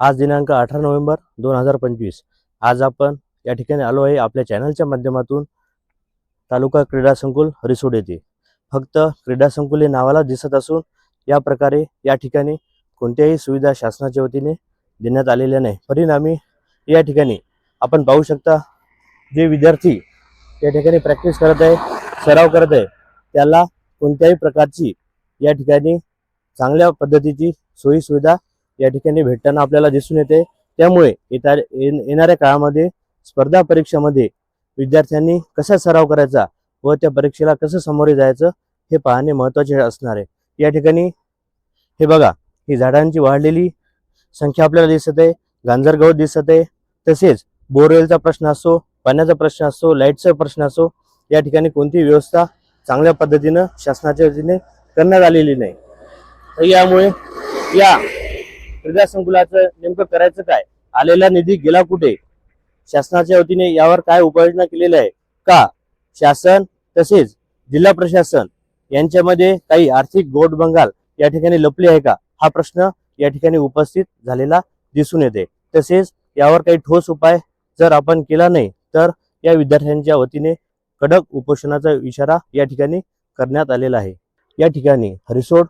आज दिनांक अठरा नोव्हेंबर दोन हजार पंचवीस. आज आपण या ठिकाणी आलो आहे आपल्या चॅनलच्या माध्यमातून. तालुका क्रीडा संकुल रिसोड येथे. फक्त क्रीडा संकुल हे नावाला दिसत असून या प्रकारे या ठिकाणी कोणत्याही सुविधा शासनाच्या वतीने देण्यात आलेल्या नाही. परिणामी या ठिकाणी आपण पाहू शकता जे विद्यार्थी या ठिकाणी प्रॅक्टिस करत आहे सराव करत आहे त्याला कोणत्याही प्रकारची या ठिकाणी चांगल्या पद्धतीची सोयीसुविधा या ठिकाणी भेटताना आपल्याला दिसून येते. त्यामुळे येत्या येणाऱ्या काळामध्ये स्पर्धा परीक्षामध्ये विद्यार्थ्यांनी कसा सराव करायचा व त्या परीक्षेला कसं सामोरे जायचं हे पाहणे महत्त्वाचे असणार आहे. या ठिकाणी हे बघा ही झाडांची वाढलेली संख्या आपल्याला दिसत आहे गांजर गवत दिसत आहे तसेच बोरवेलचा प्रश्न असो पाण्याचा प्रश्न असो लाईटचा प्रश्न असो या ठिकाणी कोणतीही व्यवस्था चांगल्या पद्धतीनं शासनाच्या वतीने करण्यात आलेली नाही. तर यामुळे या क्रीडा संकुलाचं नेमकं करायचं काय? आलेला निधी गेला कुठे? शासनाच्या वतीने यावर काय उपाययोजना केलेल्या आहे? का? शासन तसेच जिल्हा प्रशासन यांच्यामध्ये काही आर्थिक गोटबंगाल या ठिकाणी लपले आहे का? हा प्रश्न या ठिकाणी उपस्थित झालेला दिसून येते. तसेच यावर काही ठोस उपाय जर आपण केला नाही तर या विद्यार्थ्यांच्या वतीने कडक उपोषणाचा इशारा या ठिकाणी करण्यात आलेला आहे. या ठिकाणी हरिसोड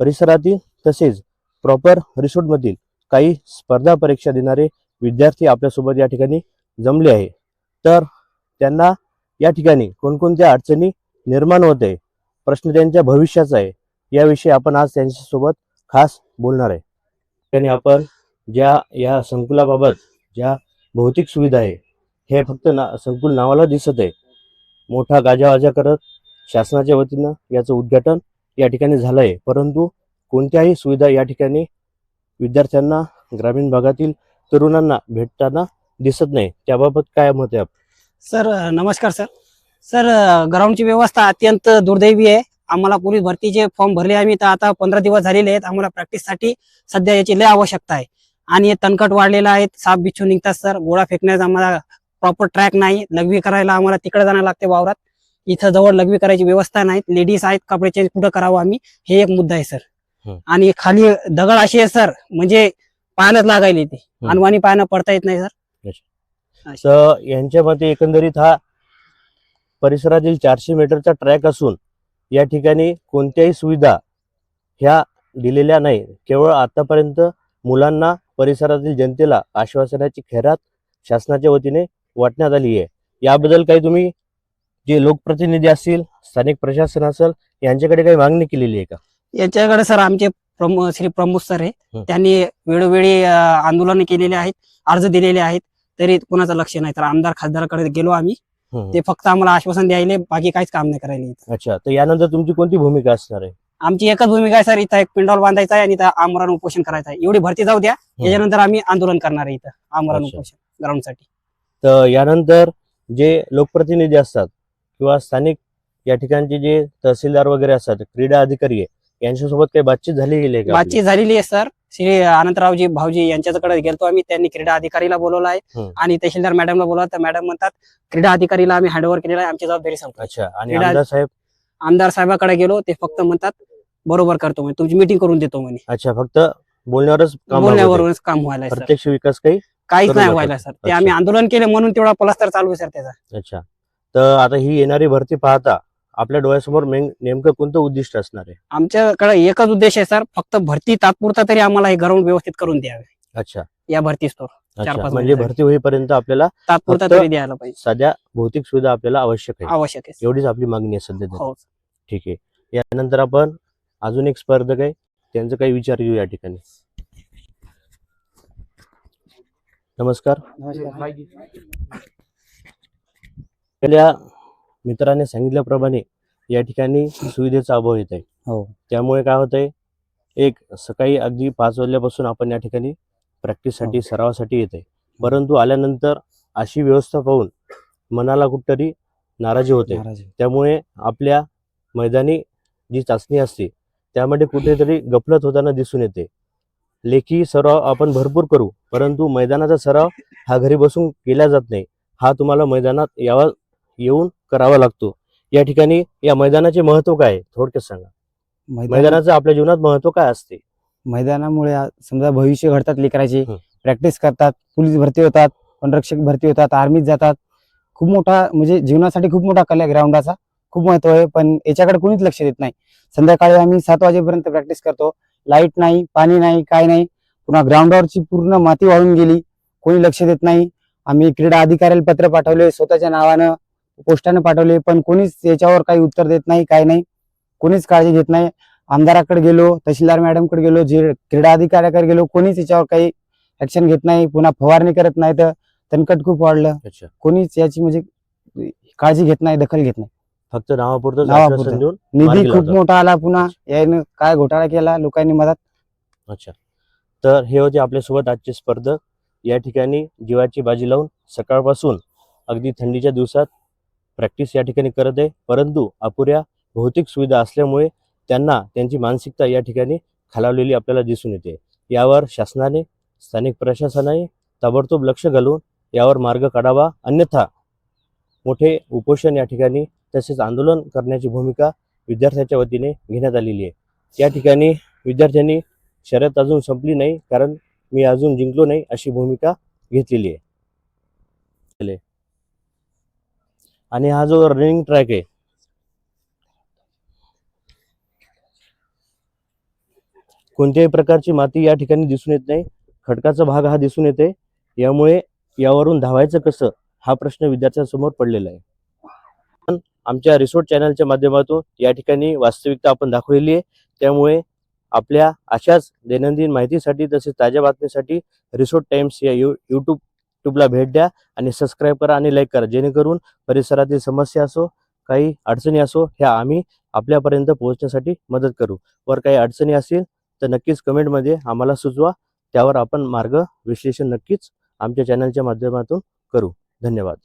परिसरातील तसेच प्रॉपर रिसोर्टमधील काही स्पर्धा परीक्षा देणारे विद्यार्थी आपल्यासोबत या ठिकाणी जमले आहे. तर त्यांना या ठिकाणी कोणकोणत्या अडचणी निर्माण होत आहे प्रश्न त्यांच्या भविष्याचा आहे याविषयी आपण आज त्यांच्यासोबत खास बोलणार आहे. त्याने आपण ज्या या संकुलाबाबत ज्या भौतिक सुविधा आहे हे फक्त ना संकुल नावाला दिसत आहे. मोठा गाजावाजा करत शासनाच्या वतीनं याचं उद्घाटन या ठिकाणी झालं आहे परंतु कोणत्याही सुविधा या ठिकाणी विद्यार्थ्यांना ग्रामीण भागातील तरुणांना भेटताना दिसत नाही. त्याबाबत काय मत आहे सर नमस्कार सर. सर ग्राउंडची व्यवस्था अत्यंत दुर्दैवी आहे. आम्हाला पोलीस भरतीचे फॉर्म भरले आम्ही तर आता पंधरा दिवस झालेले आहेत. आम्हाला प्रॅक्टिससाठी सध्या याची लय आवश्यकता आहे. आणि तणकट वाढलेला आहे. साप बिच्छू निघतात सर. गोळा फेकण्याचा आम्हाला प्रॉपर ट्रॅक नाही. लघवी करायला आम्हाला तिकडे जाणं लागते वावरात. इथं जवळ लघवी करायची व्यवस्था नाही लेडीज आहेत कपडे चेंज कुठं करावं आम्ही? हे एक मुद्दा आहे सर. आणि खाली दगड अशी आहे सर म्हणजे पाहायलाच लागायला ते. अनवाणी पायानं पडता येत नाही सर. यांच्या मते एकंदरीत हा परिसरातील चारशे मीटरचा ट्रॅक असून या ठिकाणी कोणत्याही सुविधा ह्या दिलेल्या नाही. केवळ आतापर्यंत मुलांना परिसरातील जनतेला आश्वासनाची खैरात शासनाच्या वतीने वाटण्यात आली आहे. याबद्दल काही तुम्ही जे लोकप्रतिनिधी असतील स्थानिक प्रशासन असेल यांच्याकडे काही मागणी केलेली आहे का? याच्याकडे सर आमचे प्रमो श्री प्रमोद सर आहे हं. त्यांनी वेळोवेळी आंदोलन केलेले आहेत अर्ज दिलेले आहेत. तरी कोणाचं लक्ष नाही. तर आमदार खासदाराकडे गेलो आम्ही. ते फक्त आम्हाला आश्वासन द्यायले बाकी काहीच काम नाही करायला. अच्छा. तर यानंतर तुमची कोणती भूमिका असणार आहे? आमची एकच भूमिका आहे सर. इथं एक पिंडॉल बांधायचा आहे आणि इथं आमरण उपोषण करायचं आहे. एवढी भरती जाऊ द्या. त्याच्यानंतर आम्ही आंदोलन करणार आहे इथं आमरण. उपोषण ग्राउंडसाठी. तर यानंतर जे लोकप्रतिनिधी असतात किंवा स्थानिक या ठिकाणचे जे तहसीलदार वगैरे असतात क्रीडा अधिकारी आहे यांच्यासोबत काही बातचीत झाली गेली आहे का? बातचीत झालेली आहे सर. श्री अनंतरावजी भाऊजी यांच्याकडे गेलतो आम्ही. त्यांनी क्रीडा अधिकारीला बोलवलं आहे. आणि तहसीलदार मॅडमला बोलवलं. तर मॅडम म्हणतात क्रीडा अधिकारीला आम्ही हँडओव्हर केलेला आहे. आमची जबाबदारी संपली. अच्छा. आणि आमदार साहेब? आमदार साहेबाकडे गेलो. ते फक्त म्हणतात बरोबर करतो म्हणे. तुमची मीटिंग करून देतो म्हणे. अच्छा. फक्त बोलण्यावरच. बोलण्यावरूनच काम व्हायला प्रत्यक्ष विकास काही काहीच नाही. व्हायला सर. ते. आम्ही आंदोलन केले म्हणून तेवढा पलस्तर चालू आहे सर त्याचा. अच्छा. तर आता ही येणारी भरती पाहता आपल्या डोळ्यासमोर नेमकं कोणतं उद्दिष्ट असणार आहे? आमच्याकडे एकच उद्देश आहे सर. फक्त भरती तात्पुरता तरी आम्हाला हे ग्राउंड व्यवस्थित करून द्यावे. अच्छा. या भरती स्टोर म्हणजे. भरती होईपर्यंत आपल्याला तात्पुरता तरी द्यायला पाहिजे. साध्या भौतिक सुविधा आपल्याला आवश्यक आहे. आवश्यक आहे एवढीच आपली मागणी आहे सध्या. हो ठीक आहे. यानंतर आपण अजून एक स्पर्धक आहे. त्यांचं काही विचार घेऊ या ठिकाणी. नमस्कार. आपल्या मित्राने सांगितल्याप्रमाणे या ठिकाणी सुविधेचा अभाव येत आहे. हो. त्यामुळे काय होत आहे एक सकाळी अगदी पाच वाजल्यापासून आपण या ठिकाणी प्रॅक्टिससाठी सरावासाठी येत आहे परंतु आल्यानंतर अशी व्यवस्था पाहून मनाला कुठतरी नाराजी होते. त्यामुळे आपल्या मैदानी जी चाचणी असते त्यामध्ये कुठेतरी गफलत होताना दिसून येते. लेखी सराव आपण भरपूर करू परंतु मैदानाचा सराव हा घरी बसून केला जात नाही. हा तुम्हाला मैदानात यावा येऊन करावा लागतो. या ठिकाणी या मैदानाचे महत्त्व काय आहे? थोडक्यात सांगा. मैदान मैदानाचं आपल्या जीवनात महत्त्व काय असते? मैदानामुळे आ- समजा भविष्य घडतात लेकराचे हं. प्रॅक्टिस करतात पोलीस भरती होतात वनरक्षक भरती होतात आर्मीत जातात. खूप मोठा म्हणजे जीवनासाठी खूप मोठा कल आहे ग्राउंडाचा. खूप महत्त्व आहे पण याच्याकडे कोणीच लक्ष देत नाही. संध्याकाळी आम्ही सात वाजेपर्यंत प्रॅक्टिस करतो. लाइट नाही पाणी नाही काय नाही. पुन्हा ग्राउंडावरची पूर्ण माती वाळून गेली. कोणी लक्ष देत नाही. आम्ही क्रीडा अधिकाऱ्याला पत्र पाठवले स्वतःच्या नावानं पोस्टाने पाठवले पण कोणीच याच्यावर काही उत्तर देत नाही काय नाही. कोणीच काळजी घेत नाही. आमदाराकडे गेलो तहसीलदार मॅडमकडे गेलो जे क्रीडा अधिकाऱ्याकडे गेलो कोणीच याच्यावर काही ऍक्शन घेत नाही. पुन्हा फवारणी करत नाही तर तणकट खूप वाढलं. कोणीच याची म्हणजे काळजी घेत नाही दखल घेत नाही. फक्त नावापुरतं निधी खूप. मोठा आला पुन्हा. यानं काय घोटाळा केला लोकांनी मदत. अच्छा. तर हे होते आपल्यासोबत आजचे स्पर्धक. या ठिकाणी जीवाची बाजी लावून सकाळपासून अगदी थंडीच्या दिवसात प्रॅक्टिस या ठिकाणी करत आहे. परंतु अपुऱ्या भौतिक सुविधा असल्यामुळे त्यांना त्यांची मानसिकता या ठिकाणी खालावलेली आपल्याला दिसून येते. यावर शासनाने स्थानिक प्रशासनाने ताबडतोब लक्ष घालून यावर मार्ग काढावा. अन्यथा मोठे उपोषण या ठिकाणी तसेच आंदोलन करण्याची भूमिका विद्यार्थ्याच्या वतीने घेण्यात आलेली आहे. या ठिकाणी विद्यार्थ्यांनी शर्यत अजून संपली नाही कारण मी अजून जिंकलो नाही अशी भूमिका घेतलेली आहे चले. आणि हा जो रनिंग ट्रॅक आहे. कोणत्याही प्रकारची माती या ठिकाणी दिसून येत नाही. खडकाचा भाग हा दिसून येते. यामुळे यावरून धावायचं कसं? हा प्रश्न विद्यार्थ्यांसमोर पडलेला आहे. पण आमच्या रिसोर्ट चॅनलच्या माध्यमातून या ठिकाणी वास्तविकता आपण दाखवलेली आहे. त्यामुळे आपल्या अशाच दैनंदिन माहितीसाठी तसेच ताज्या बातमीसाठी रिसोर्ट टाइम्स या यू यूट्यूब ट्यूबला भेट द्या आणि सबस्क्राईब करा आणि लाईक करा. जेणेकरून परिसरातील समस्या असो काही अडचणी असो ह्या आम्ही आपल्यापर्यंत पोहोचण्यासाठी मदत करू. वर काही अडचणी असतील तर नक्कीच कमेंटमध्ये आम्हाला सुचवा. त्यावर आपण मार्ग विश्लेषण नक्कीच आमच्या चॅनलच्या माध्यमातून करू. धन्यवाद.